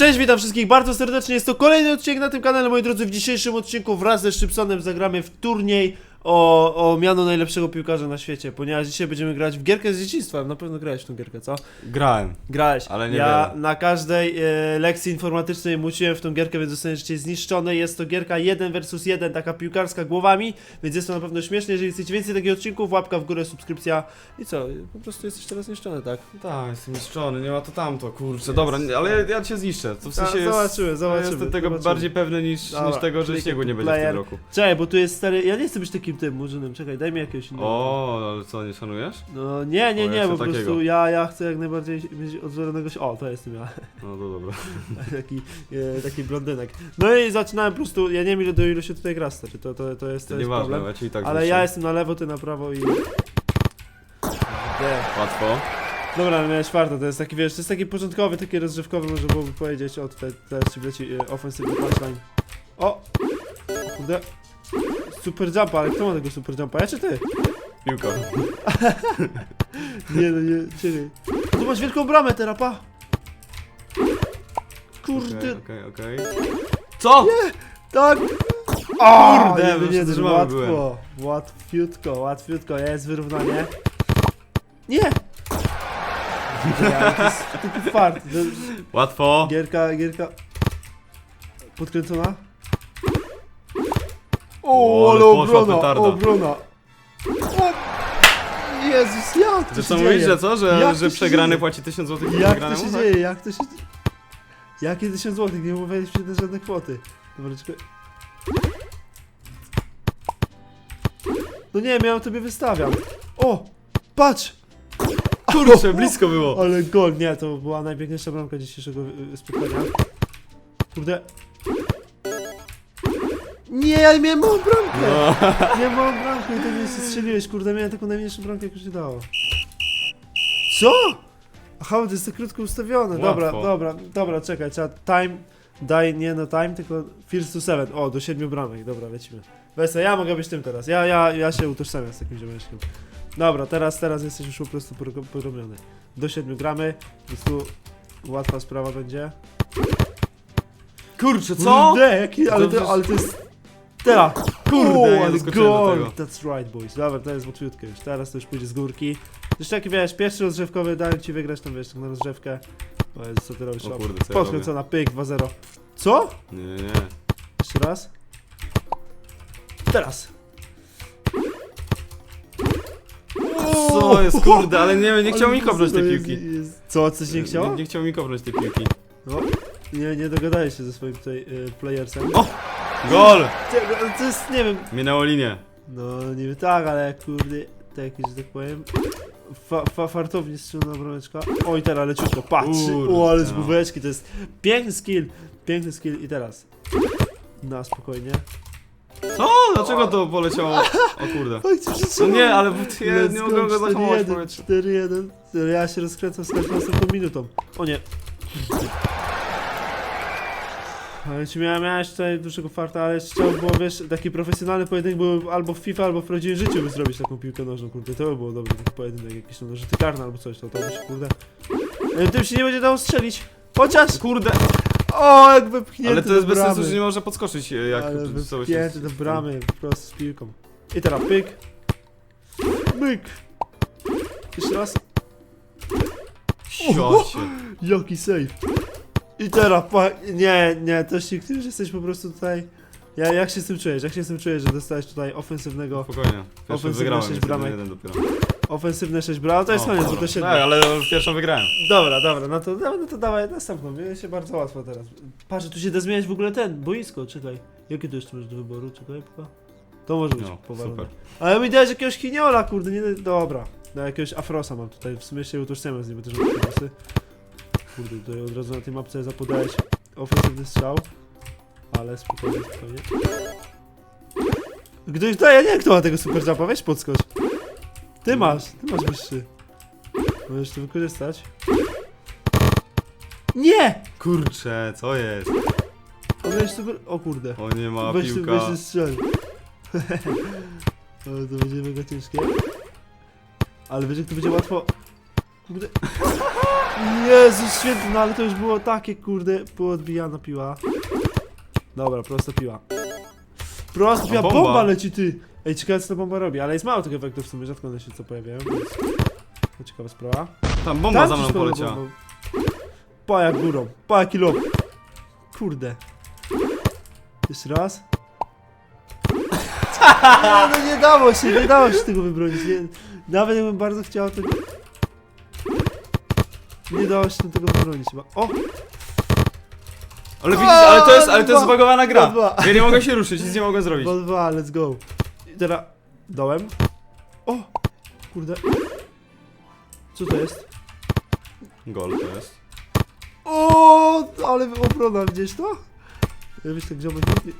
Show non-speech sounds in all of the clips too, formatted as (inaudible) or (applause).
Cześć, witam wszystkich bardzo serdecznie. Jest to kolejny odcinek na tym kanale, moi drodzy. W dzisiejszym odcinku wraz ze Szczypsonem zagramy w turniej o, o miano najlepszego piłkarza na świecie, ponieważ dzisiaj będziemy grać w gierkę z dzieciństwa. Na pewno grałeś w tą gierkę, co? Grałem. Grałeś. Ale Ja niewiele. na każdej e, lekcji informatycznej musiłem w tą gierkę, więc zostaniesz dzisiaj zniszczony. Jest to gierka 1 versus 1, taka piłkarska głowami, więc jest to na pewno śmieszne. Jeżeli chcecie więcej takich odcinków, łapka w górę, subskrypcja i co? Po prostu jesteś teraz zniszczony, tak? Tak, jestem niszczony, nie ma to tamto, kurczę, dobra, nie- ale ja cię zniszczę, to w sensie jest, zobaczymy, zobaczymy, jestem tego zobaczymy. bardziej pewny niż, Dobra, niż tego, że kliknij śniegu nie będzie w tym roku. Czekaj, bo tu jest stary. Ja nie chcę być takim tym murzynem, czekaj, daj mi jakiegoś innego. O, ale co, nie szanujesz? No nie, nie, O, nie, po prostu ja, ja chcę jak najbardziej mieć odwzoronego się. O, to jestem ja. No to dobra. (laughs) taki, e, taki blondynek. No i zaczynałem po prostu. Ja nie wiem ile do ilu się tutaj gra stary. To, to, to jest, To jest nieważne, problem. ja cię i tak Ale zniszczę. ja jestem na lewo, ty na prawo i. De. Łatwo. Dobra, no miałeś czwarto, to jest taki wiesz, to jest taki początkowy, taki rozgrzewkowy, można byłoby powiedzieć. O, tutaj teraz ci wleci e, ofensywny punchline. O! O Kurde. Super jumpa, ale kto ma tego super jumpa? Ja czy ty? Piłka. (laughs) Nie no nie, czekaj. Tu masz wielką bramę teraz, pa! Kurde, Okej, okej, okej. Co? tak! Kurde, już jeden, zatrzymany łatwo, byłem. łatwiutko, łatwiutko, jest wyrównanie. Nie! (laughs) Ja, to jest taki fart. To- Łatwo. Gierka, gierka. Podkręcona? O, O, ale poszła obrona, petarda. obrona. O, Jezus, jak to się Zresztą dzieje? mówisz, że co, że, Jak że się przegrany dzieje? płaci 1000 zł Jak to się tak? dzieje? Jak to się dzieje? Jakie 1000 złotych? Nie mówiłeś przecież żadne kwoty. Dobra, czekaj. No nie, miałem tobie wystawiam. O! Patrz! Kurczę, (laughs) blisko było. Ale gol, nie, to była najpiękniejsza bramka dzisiejszego y, spotkania. Kurde. Nie, ja miałem małą bramkę! No. (laughs) Miałem małą bramkę i ty mnie strzeliłeś, kurde, miałem taką najmniejszą bramkę, jak już się dało. Co? Aha, to jest to krótko ustawione. Dobra, Łatwo. dobra, dobra, czekaj, trzeba time, daj nie na time, tylko first to seven. O, do siedmiu bramek, dobra, lecimy. Weź ja mogę być tym teraz, ja, ja, ja się utożsamiam z takim ziomeczkiem. Dobra, teraz, teraz jesteś już po prostu poro- porobiony. Do siedmiu gramy, więc tu łatwa sprawa będzie. Kurczę, co? Kurde, jaki, ale, to, ale to jest... Teraz! Kurde, nie doskoczyłem do tego. That's right, boys. Dobra, to jest łatwiutkie już. Teraz to już pójdzie z górki. Zresztą jak wiesz, pierwszy rozgrzewkowy dałem ci wygrać tam wiesz, tak na rozgrzewkę. O Jezu, co ty robisz? O kurde, co ja robię? Podkręcona, pyk, 2-0. Co? Nie, nie, nie. Jeszcze raz. Teraz. Co jest, kurde, ale nie, nie (laughs) chciał mi kopnąć tej piłki. Co, coś nie chciało? Nie, nie chciał mi kopnąć tej piłki. No. Nie, nie dogadałeś się ze swoim tutaj y, playersem. O! Gol! To jest, nie wiem, Minęło linię. No niby tak, ale kurde, taki, że tak powiem. Fa, fa, fartownie strzelona brameczka. Oj, teraz leciutko, patrz! Kurde, O, ale z no. główeczki, to jest piękny skill, piękny skill i teraz. Na spokojnie. Co? Dlaczego to poleciało? O kurde. Oj, co No nie, ale bo ja nie mogę go zahamować w 4-1, powietrzu. 4-1. Ja się rozkręcam z każdą następną minutą. O nie. Ale ci miałem, miałeś tutaj dużego farta, ale trzeba było, wiesz, taki profesjonalny pojedynek był albo w FIFA, albo w prawdziwym życiu by zrobić taką piłkę nożną, kurde, to by było dobry taki pojedynek, jakiś no, nożyty karny albo coś, to to by się, kurde. Ale tym się nie będzie dało strzelić. Chociaż! Kurde, O, jak wypchnięty ale to jest do bez bramy. sensu, że nie może podskoczyć e, jak Ale się... wypchnięty do bramy, po prostu z piłką. I teraz pyk. Myk. Jeszcze raz. Siocie. Jaki save. I teraz, pa... nie, nie, to się, ty już jesteś po prostu tutaj... Ja, jak się z tym czujesz? Jak się z tym czujesz, że dostałeś tutaj ofensywnego, Spokojnie. Pierwszy Ofensywne wygrałem, sześć bramek. jeden dopiero. ofensywne 6 brawa? To jest koniec, bo to się... Tak, ale pierwszą wygrałem. Dobra, dobra, no to, no to dawaj następną, mnie się bardzo łatwo teraz. Patrz, tu się da zmieniać w ogóle ten, boisko, czekaj. Jakie tu jeszcze masz do wyboru, czekaj, poka. To może być No, powalone. super. Ale mi dałeś jakiegoś chiniola, kurde, nie, dobra. No jakiegoś afrosa mam tutaj, w sumie się utożsamiam z nim, bo też mam afrosy. Kurde, tutaj od razu na tej mapce zapodałeś ofensywny strzał. Ale spokojnie, spokojnie. Gdyś, ja nie kto ma tego super jumpa, weź podskocz. Ty masz, ty masz wyższy. Możesz to wykorzystać. Nie! Kurczę, co jest? On jest super, o kurde. O nie ma Weź, piłka. weź ten strzel. (laughs) Ale to będzie mega ciężkie. Ale wiesz jak to będzie łatwo. Kurde. Jezus święty, no ale to już było takie, kurde, było odbijana piła. Dobra, prosta piła. Prosta piła, bomba. bomba. leci, ty! Ej, ciekawe co ta bomba robi, ale jest mało tych efektów w sumie, rzadko one się co pojawiają, więc... To ciekawa sprawa. Tam bomba za Tam mną ci spadła poleciała. bomba. Pa jak górą, pa jaki lob. Kurde. Jeszcze raz. (laughs) Nie, no nie dało się, nie dało się tego wybronić. Nie, nawet jakbym bardzo chciał, to... Nie dało się tego wybronić chyba. O! Ale widzisz, ale to jest, ale to jest Dwa. zbagowana gra. Dwa. Ja nie mogę się ruszyć, nic nie mogę zrobić. 2-2, let's go. I teraz dołem. O! Kurde. Co to jest? Gol to jest. O, ale obrona, gdzieś to? Ja Wiesz, tak nie...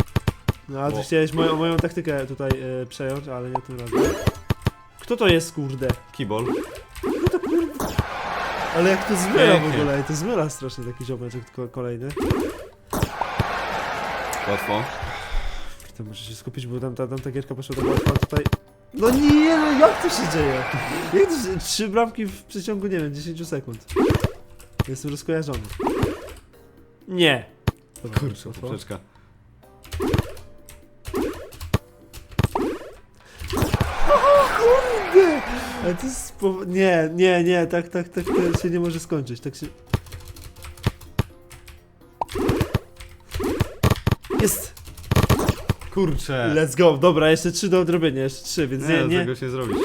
No, a ty O. chciałeś moją, moją taktykę tutaj e, przejąć, ale nie tym razem. Kto to jest, kurde? Keyball. Ale jak to zmyla w Pięknie. ogóle, to zmyla strasznie taki ziomeczek ko- kolejny. Łatwo. To muszę się skupić, bo tam ta, tam ta gierka poszła do łatwa, a tutaj... No nie, no jak to się dzieje? Jak to się... Trzy bramki w przeciągu, nie wiem, 10 sekund. Jestem rozkojarzony. Nie. Dobra, Kurczę, łatwo. poprzeczka. Ale to jest spo... Nie, nie, nie, tak, tak, tak to się nie może skończyć, tak się... Jest! Kurczę. Let's go, dobra, jeszcze trzy do odrobienia, jeszcze trzy, więc Nie, nie, nie, nie. tego się nie zrobisz.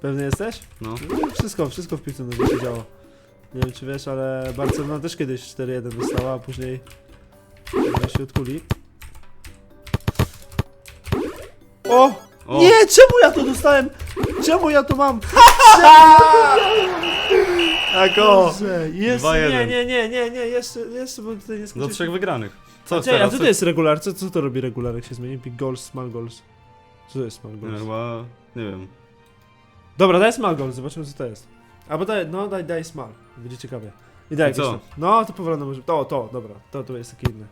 Pewny jesteś? No. No, wszystko, wszystko w piłce nożnej się działo. Nie wiem czy wiesz, ale Barcelona też kiedyś 4-1 dostała, a później później się odkuli. O! O, Nie, czemu ja to dostałem? Czemu ja to mam? (laughs) Tak o! Boże, jeszcze, 2-1. nie, nie, nie, nie, nie, jeszcze, jeszcze, bo tutaj nie Do trzech wygranych. Co Czekaj, a teraz? co to jest regular? Co, co to robi regular, jak się zmieni? Big goals, small goals. Co to jest small Nie, goals? chyba... Nie wiem. Dobra, daj small goals, zobaczymy co to jest. Albo daj, no daj, daj small, będzie ciekawie. I daj I co? tam. No, to powolno może, to, to, dobra, to, to jest takie inne.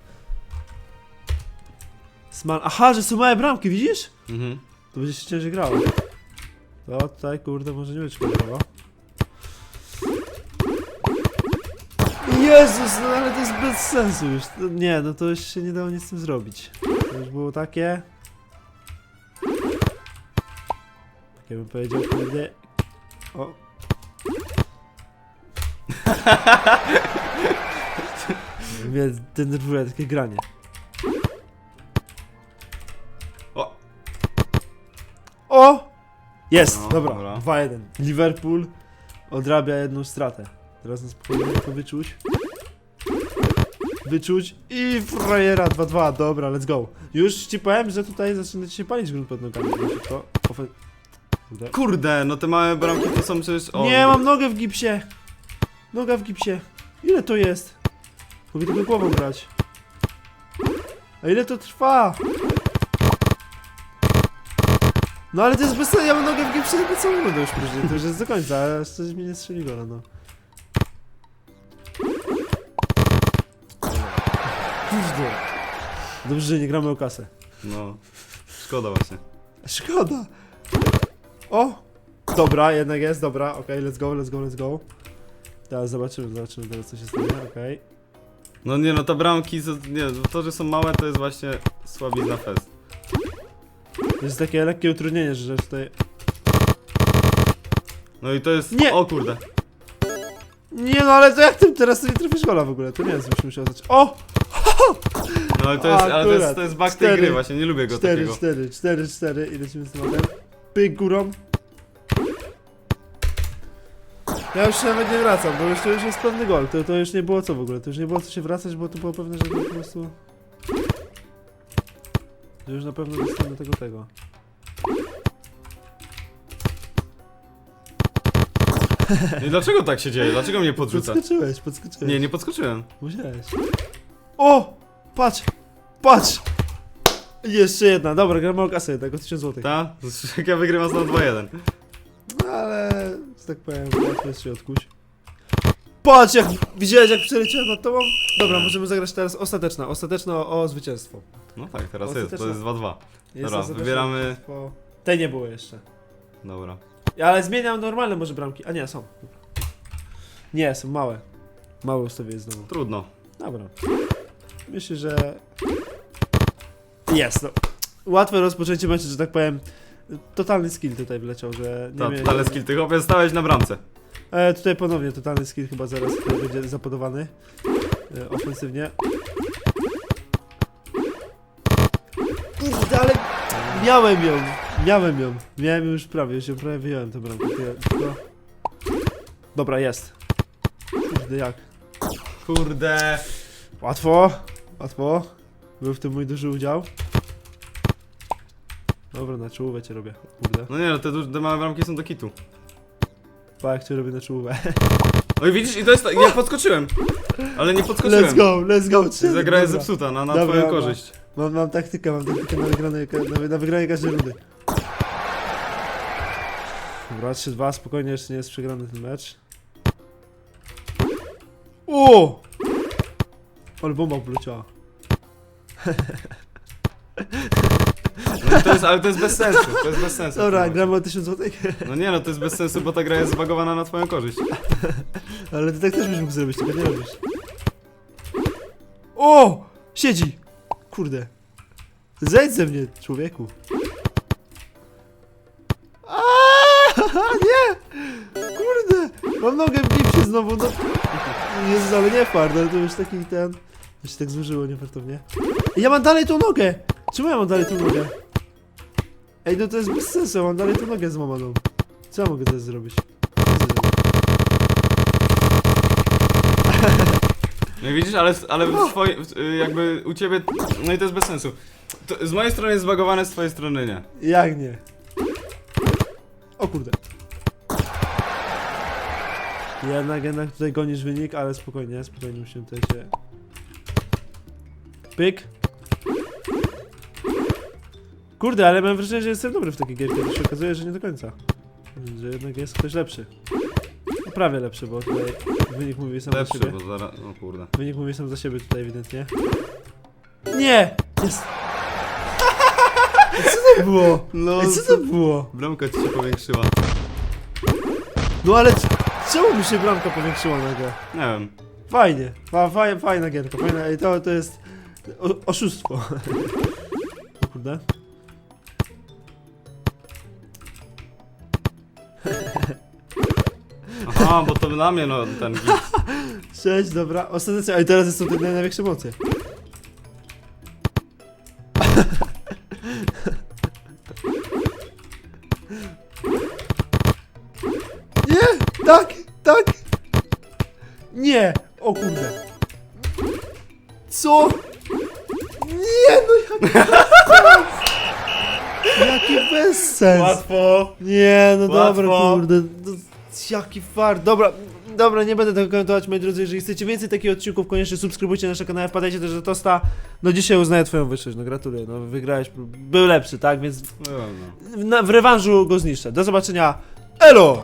Small, aha, że są małe bramki, widzisz? Mhm. To będzie się ciężej grało. To tutaj, kurde, może nie być kolorowo. Jezus, no ale to jest bez sensu już. To, nie, no to już się nie dało nic z tym zrobić. To już było takie... Takie bym powiedział, kurde... O. (laughs) Mnie denerwuje takie granie. Jest, No, dobra, dobra. 2-1. Liverpool odrabia jedną stratę. Teraz na spokojnie to wyczuć. Wyczuć i frajera 2-2, dobra, let's go. Już ci powiem, że tutaj zaczyna ci się palić grunt pod nogami. To ofen... Kurde. Kurde, no te małe bramki to są przecież... O, Nie, mam nogę w gipsie. Noga w gipsie. Ile to jest? Mogę tylko głową grać. A ile to trwa? No ale to jest bez sensu, ja mam nogę w gipsie, to co będę już później, to już jest do końca, a coś mi nie strzeli gola, no. Kurde. Dobrze, że nie gramy o kasę. No. Szkoda właśnie. Szkoda. O! Dobra, jednak jest, dobra, okej, let's go, let's go, let's go. Teraz zobaczymy, zobaczymy teraz co się stanie, okej. No nie, no te bramki, to- nie, to, że są małe to jest właśnie słabizna fest. To jest takie lekkie utrudnienie, że tutaj... No i to jest... Nie! O kurde. Nie no, ale to jak ty teraz nie trafisz gola w ogóle, to nie co byśmy musiał zacząć. O! No ale to jest, ale to jest, to jest bug tej gry właśnie, nie lubię go 4, takiego. 4, 4, 4 i lecimy z tematem. Pyk górą. Ja już się nawet nie wracam, bo już to już jest pewny gol, to, to już nie było co w ogóle, to już nie było co się wracać, bo to było pewne, że to po prostu... Że już na pewno dostanę tego tego. (laughs) I dlaczego tak się dzieje? Dlaczego mnie podrzuca? Podskoczyłeś, podskoczyłeś. Nie, nie podskoczyłem. Musiałeś. O! Patrz! Patrz! Jeszcze jedna, dobra, gramy o kasę jednak, o 1000 zł. Ta? (laughs) Jak ja wygrywam na 2-1. No ale, że tak powiem, łatwo jest się odkuć. Patrz, jak widziałeś, jak przeleciałem nad tobą? Dobra, możemy zagrać teraz ostateczna, ostateczna o, zwycięstwo. No tak, teraz jest, to jest 2-2. Jest Dobra, wybieramy- zwycięstwo. Tej nie było jeszcze. Dobra. Ale zmieniam normalne może bramki. A nie, są. Nie, są małe. Małe ustawię znowu. Trudno. Dobra. Myślę, że... Jest, no. Łatwe rozpoczęcie meczu, że tak powiem. Totalny skill tutaj wleciał, że nie Ta, ale skill, ty chłopie stałeś na bramce. E, tutaj ponownie totalny skill chyba zaraz będzie zapodowany. E, ofensywnie. Kurde, ale miałem ją, miałem ją. Miałem ją już prawie, już ją prawie wyjąłem tę bramkę. Tylko- Dobra, jest. Kurde, jak? Kurde. Łatwo, łatwo. Był w tym mój duży udział. Dobra, na czołówę cię robię. Kurde. No nie no, te, duże- te małe bramki są do kitu. Pa, jak cię robię na czołówę. Oj widzisz, i to jest tak, ja podskoczyłem. Ale nie podskoczyłem. Let's go, let's go. Trzy- Zagra jest dobra. zepsuta, na, na Dobra, twoją dobra. korzyść. Mam, mam taktykę, mam taktykę na wygranie, na, na wygranie każdej rundy. Dobra, 3-2, spokojnie, jeszcze nie jest przegrany ten mecz. O! Ale bomba poleciała. (laughs) No, to jest, ale to jest bez sensu, to jest bez sensu. Dobra, gramy o 1000 złotych. No nie no, to jest bez sensu, bo ta gra jest zbagowana na twoją korzyść. Ale ty tak też byś mógł zrobić, tylko nie robisz. O! Siedzi! Kurde. Zejdź ze mnie, człowieku. Aaaa, (laughs) nie! Kurde! Mam nogę w gipsie znowu, no. Jezus, ale nie fart, ale to już taki ten... To się tak zużyło niefartownie. I Ja mam dalej tą nogę! Czemu ja mam dalej tą nogę? Ej, no to jest bez sensu, ja mam dalej tą nogę złamaną. Co ja mogę teraz zrobić? No i widzisz, ale, ale w twoi, w- y, jakby u ciebie, no i to jest bez sensu. To, z mojej strony jest zbagowane, z twojej strony nie. Jak nie? O kurde. Jednak, jednak tutaj gonisz wynik, ale spokojnie, spokojnie musimy tutaj się... Pyk. Kurde, ale mam wrażenie, że jestem dobry w takiej gierki, ale się okazuje, że nie do końca. Że jednak jest ktoś lepszy. No, prawie lepszy, bo tutaj wynik mówi sam Lepszy, za siebie. bo zaraz, no kurde. Wynik mówi sam za siebie tutaj ewidentnie. Nie! Jest! Co to było? No, Ej, co to było? Bramka ci się powiększyła. No ale c- czemu mi się bramka powiększyła nagle? Nie wiem. Fajnie, fa, fa, fajna gierka, fajna, ej, to, to jest o, oszustwo. (laughs) O kurde. Aha, bo to na mnie no ten git. (laughs) Cześć, dobra, ostatecznie, a teraz są te naj- największe emocje. (laughs) Nie, tak, tak. Nie, o kurde. Co? Nie, no (laughs) jaki bezsens. Jaki bezsens. Łatwo. Nie, no Łatwo. dobra, kurde. No, jaki fart. Dobra, dobra, nie będę tego komentować, moi drodzy. Jeżeli chcecie więcej takich odcinków, koniecznie subskrybujcie nasze kanały, wpadajcie też do Tosta. No dzisiaj uznaję twoją wyższość, no gratuluję. No wygrałeś, był lepszy, tak? Więc No, no. w, na, w rewanżu go zniszczę. Do zobaczenia. Elo!